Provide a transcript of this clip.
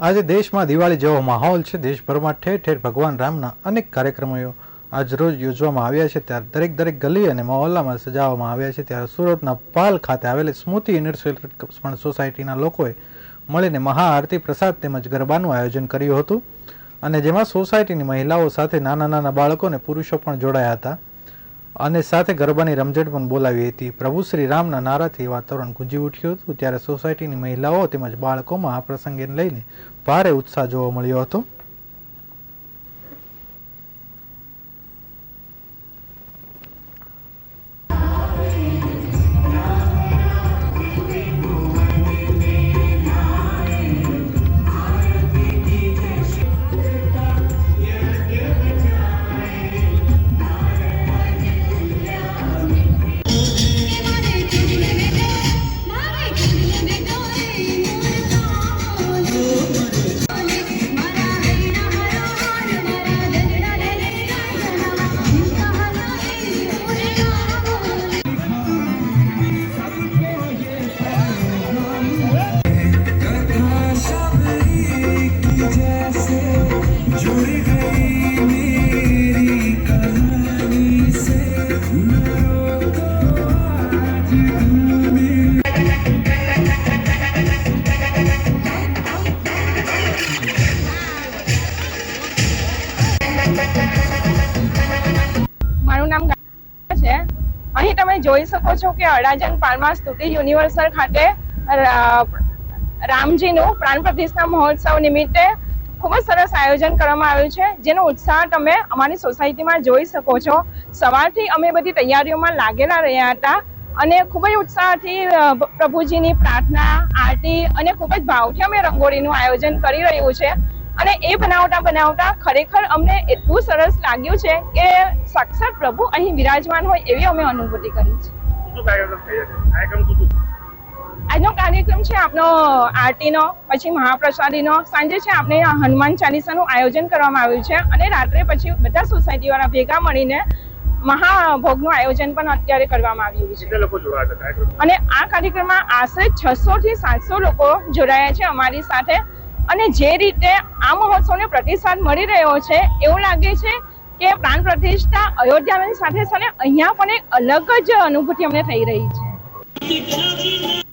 આજે દેશમાં દિવાળી જેવો માહોલ છે. દેશભરમાં ઠેર ઠેર ભગવાન રામના અનેક કાર્યક્રમો આજરોજ યોજવામાં આવ્યા છે. ત્યારે દરેક દરેક ગલી અને મહોલ્લામાં સજાવવામાં આવ્યા છે. ત્યારે સુરતના પાલ ખાતે આવેલી સ્મૃતિ ઇન્ડસ્ટ્રીયલ સોસાયટીના લોકોએ મળીને મહાઆરતી પ્રસાદ તેમજ ગરબાનું આયોજન કર્યું હતું. અને જેમાં સોસાયટીની મહિલાઓ સાથે નાના નાના બાળકો અને પુરુષો પણ જોડાયા હતા. અને સાથે ગરબાની રમઝટ પણ બોલાવી હતી. પ્રભુ શ્રી રામના નારાથી વાતાવરણ ગુંજી ઉઠ્યું હતું, ત્યારે સોસાયટીની મહિલાઓ તેમજ બાળકોમાં આ પ્રસંગે લઈને ભારે ઉત્સાહ જોવા મળ્યો હતો. છે. અહીં તમે જોઈ શકો છો કે અડાજણ પાલમા સ્તુતિ યુનિવર્સલ ખાતે રામજીનું પ્રાણ પ્રતિષ્ઠા મહોત્સવ નિમિત્તે ખૂબ જ સરસ આયોજન કરવામાં આવ્યું છે. જેનો ઉત્સાહ તમે અમારી સોસાયટીમાં જોઈ શકો છો. સવારથી અમે બધી તૈયારીઓમાં લાગેલા રહ્યા હતા અને ખૂબ જ ઉત્સાહથી પ્રભુજીની પ્રાર્થના, આરતી અને ખૂબ જ ભાવથી અમે રંગોળીનું આયોજન કરી રહ્યું છે. અને એ બનાવતા બનાવતા ખરેખર અમને એટલું સરસ લાગ્યું છે કે સાક્ષાત પ્રભુ અહીં બિરાજમાન હોય એવી અમે અનુભૂતિ કરી છે. આજનો કાર્યક્રમ છે આપનો આરતીનો પછી મહાપ્રસાદીનો. સાંજે છે આપણે હનુમાન ચાલીસાનું આયોજન કરવામાં આવ્યું છે અને રાત્રે પછી બધા સોસાયટીવાળા ભેગા મળીને મહાભોગનું આયોજન પણ અત્યારે કરવામાં આવ્યું છે. અને આ કાર્યક્રમમાં આશરે છસો થી સાતસો લોકો જોડાયા છે અમારી સાથે. અને જે રીતે આ મહોત્સવને પ્રતિસાદ મળી રહ્યો છે, એવું લાગે છે કે પ્રાણ પ્રતિષ્ઠા અયોધ્યાની સાથે સાથે અહીંયા પણ એક અલગ જ અનુભૂતિ અમને થઈ રહી છે.